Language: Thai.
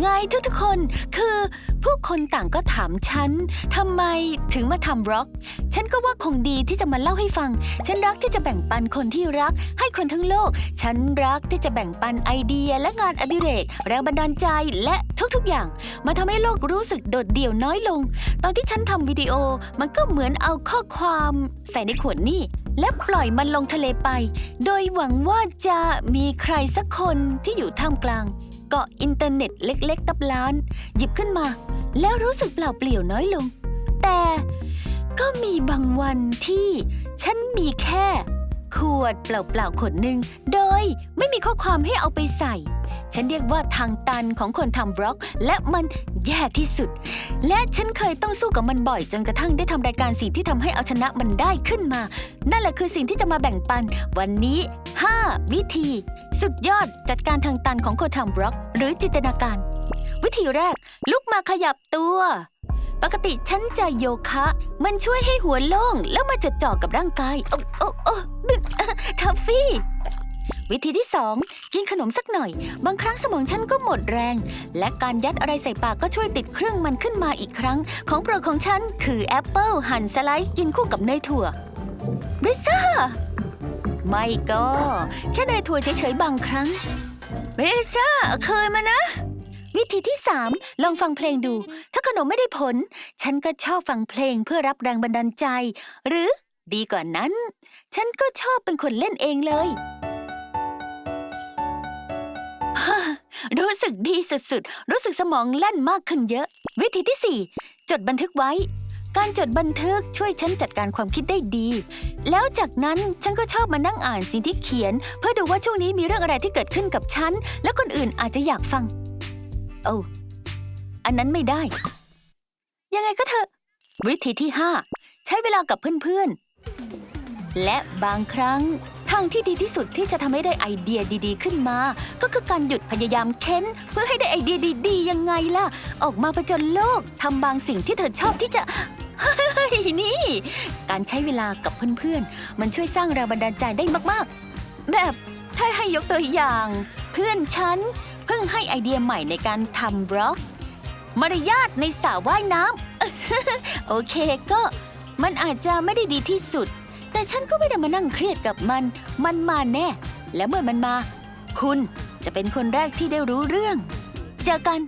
ไงทุกๆคน คือผู้คนต่างก็ถามฉันทำไมถึงมาทำร็อก ฉันก็ว่าคงดีที่จะมาเล่าให้ฟัง ฉันรักที่จะแบ่งปันคนที่รัก ให้คนทั้งโลก ฉันรักที่จะแบ่งปันไอเดียและงานอดิเรก แรงบันดาลใจและทุกๆอย่าง มาทำให้โลกรู้สึกโดดเดี่ยวน้อยลง ตอนที่ฉันทำวิดีโอมันก็เหมือนเอาข้อความใส่ในขวดนี่และปล่อยมันลงทะเลไป โดยหวังว่าจะมีใครสักคนที่อยู่ท่ามกลาง เกาะอินเทอร์เน็ตเล็กๆ กับล้าน หยิบขึ้นมา แล้วรู้สึกเปล่าเปลี่ยวน้อยลง แต่ก็มีบางวันที่ฉันมีแค่ ขวดเปล่าๆขวดหนึ่งโดยไม่มีข้อความให้เอาไปใส่ ฉันเรียกว่าทางตันของคนทำบล็อก และมันแย่ที่สุด และฉันเคยต้องสู้กับมันบ่อย จนกระทั่งได้ทำรายการสิ่งที่ทำให้เอาชนะมันได้ขึ้นมา นั่นแหละคือสิ่งที่จะมาแบ่งปัน วันนี้ 5 วิธี สุดยอดจัดการทางตันของคนทำบล็อก หรือจินตนาการ วิธีแรก ลุกมาขยับตัว ปกติฉันจะโยคะ มันช่วยให้หัวโล่งแล้วมาจดจ่อกับร่างกายโอ้โอ้โอ้ทัฟฟี่ วิธีที่สองกินขนมสักหน่อย บางครั้งสมองฉันก็หมดแรง และการยัดอะไรใส่ปากก็ช่วยติดเครื่องมันขึ้นมาอีกครั้ง ของโปรดของฉันคือแอปเปิลหั่นสไลด์กินคู่กับเนยถั่วริซ่าไม่ก็ แค่เนยถั่วเฉยๆบางครั้งริซ่าเคยมานะ วิธีที่ 3 ลองฟังเพลงดู ถ้าขนมไม่ได้ผล ฉันก็ชอบฟังเพลงเพื่อรับแรงบันดาลใจ หรือดีกว่านั้น ฉันก็ชอบเป็นคนเล่นเองเลย รู้สึกดีสุดๆ รู้สึกสมองแล่นมากขึ้นเยอะ วิธีที่ 4 จดบันทึกไว้ การจดบันทึกช่วยฉันจัดการความคิดได้ดี แล้วจากนั้นฉันก็ชอบมานั่งอ่านสิ่งที่เขียน เพื่อดูว่าช่วงนี้มีเรื่องอะไรที่เกิดขึ้นกับฉัน และคนอื่นอาจจะอยากฟัง โอ้อันนั้นไม่ได้ ยังไงก็เถอะ วิธีที่ 5 ใช้เวลากับเพื่อนๆ และบางครั้ง ทางที่ดีที่สุดที่จะทำให้ได้ไอเดียดีๆ ขึ้นมา ก็คือการหยุดพยายามเค้น เพื่อให้ได้ไอเดียดีๆ ยังไงล่ะ ออกมาประจนโลกทำบางสิ่งที่เธอชอบที่จะ เฮ้ยนี่ การใช้เวลากับเพื่อนๆ มันช่วยสร้างแรงบันดาลใจได้มากๆ แบบถ้าให้ยกตัวอย่าง เพื่อนฉันเพิ่งให้ไอเดียใหม่ในการทำบล็อก มารยาทในสระว่ายน้ำ โอเคก็มันอาจจะไม่ได้ดีที่สุด แต่ฉันก็ไม่ได้มานั่งเครียดกับมัน มันมาแน่ และเมื่อมันมา คุณจะเป็นคนแรกที่ได้รู้เรื่อง เจอกัน